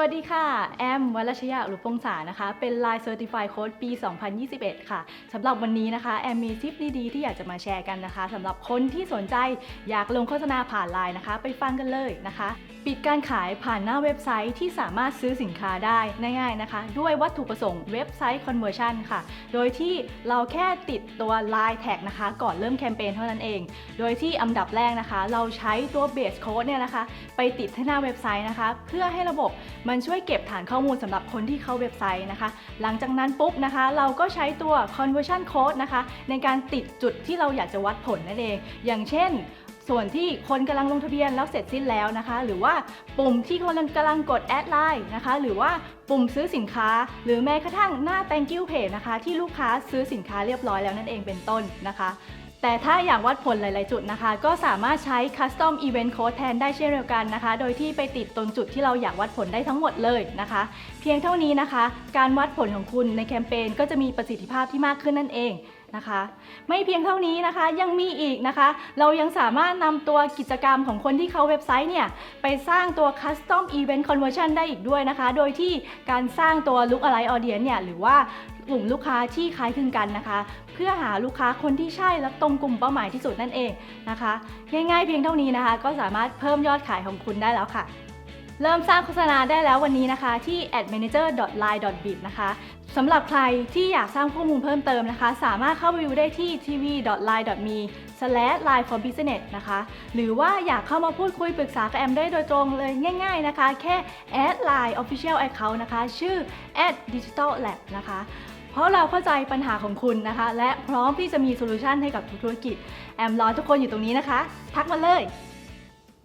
วัสดีค่ะ แอมวัลชยาหรือพงษานะคะ เป็น Line Certified Coach ปี 2021 ค่ะสำหรับวันนี้นะคะ แอมมีทิปดีๆ ที่อยากจะมาแชร์กันนะคะสำหรับคนที่สนใจอยากลงโฆษณาผ่านไลน์นะคะ ไปฟังกันเลยนะคะ ปิดการขายผ่านหน้าเว็บไซต์ที่สามารถซื้อสินค้าได้ง่ายๆนะคะ ด้วยวัตถุประสงค์เว็บไซต์ conversion ค่ะ โดยที่เราแค่ติดตัว Line Tag นะคะ ก่อนเริ่มแคมเปญเท่านั้นเอง โดยที่อันดับแรกนะคะ เราใช้ตัว base code เนี่ยนะคะ ไปติดที่หน้าเว็บไซต์นะคะ เพื่อให้ระบบมันช่วยเก็บฐานข้อมูลสำหรับคนที่เข้าเว็บไซต์นะคะ หลังจากนั้นปุ๊บนะคะ เราก็ใช้ตัว conversion code นะคะ ในการติดจุดที่เราอยากจะวัดผลนั่นเอง อย่างเช่น ส่วนที่คนกำลังลงทะเบียนแล้วเสร็จสิ้นแล้วนะคะ หรือว่าปุ่มที่คนกำลังกดแอดไลน์นะคะ หรือว่าปุ่มซื้อสินค้า หรือแม้กระทั่งหน้า thank you page นะคะ ที่ลูกค้าซื้อสินค้าเรียบร้อยแล้วนั่นเองเป็นต้นนะคะแต่ถ้าอยากวัดผลหลาย ๆ จุดนะคะ ก็สามารถใช้ custom event code แทนได้เช่นเดียวกันนะคะ โดยที่ไปติดตรงจุดที่เราอยากวัดผลได้ทั้งหมดเลยนะคะ เพียงเท่านี้นะคะ การวัดผลของคุณในแคมเปญก็จะมีประสิทธิภาพที่มากขึ้นนั่นเองนะคะ ไม่เพียงเท่านี้นะคะยังมีอีกนะคะ เรายังสามารถนำตัวกิจกรรมของคนที่เขาเว็บไซต์เนี่ย ไปสร้างตัว custom event conversion ได้อีกด้วยนะคะ โดยที่การสร้างตัว look alike audience เนี่ย หรือว่ากลุ่มลูกค้าที่คล้ายคลึงกันนะคะ เพื่อหาลูกค้าคนที่ใช่และตรงกลุ่มเป้าหมายที่สุดนั่นเองนะคะ ง่ายๆเพียงเท่านี้นะคะ ก็สามารถเพิ่มยอดขายของคุณได้แล้วค่ะ เริ่มสร้างโฆษณาได้แล้ววันนี้นะคะที่ admanager.line.bit นะคะสำหรับใครที่อยากสร้างข้อมูลเพิ่มเติมนะคะ สามารถเข้าไปดูได้ที่ tv.line.me/line for business นะคะ หรือว่าอยากเข้ามาพูดคุยปรึกษากับแอมได้โดยตรงเลยง่ายๆนะคะ แค่ add line official account นะคะ ชื่อ digital lab นะคะ เพราะเราเข้าใจปัญหาของคุณนะคะ และพร้อมที่จะมีโซลูชันให้กับทุกธุรกิจ แอมรอทุกคนอยู่ตรงนี้นะคะ ทักมาเลย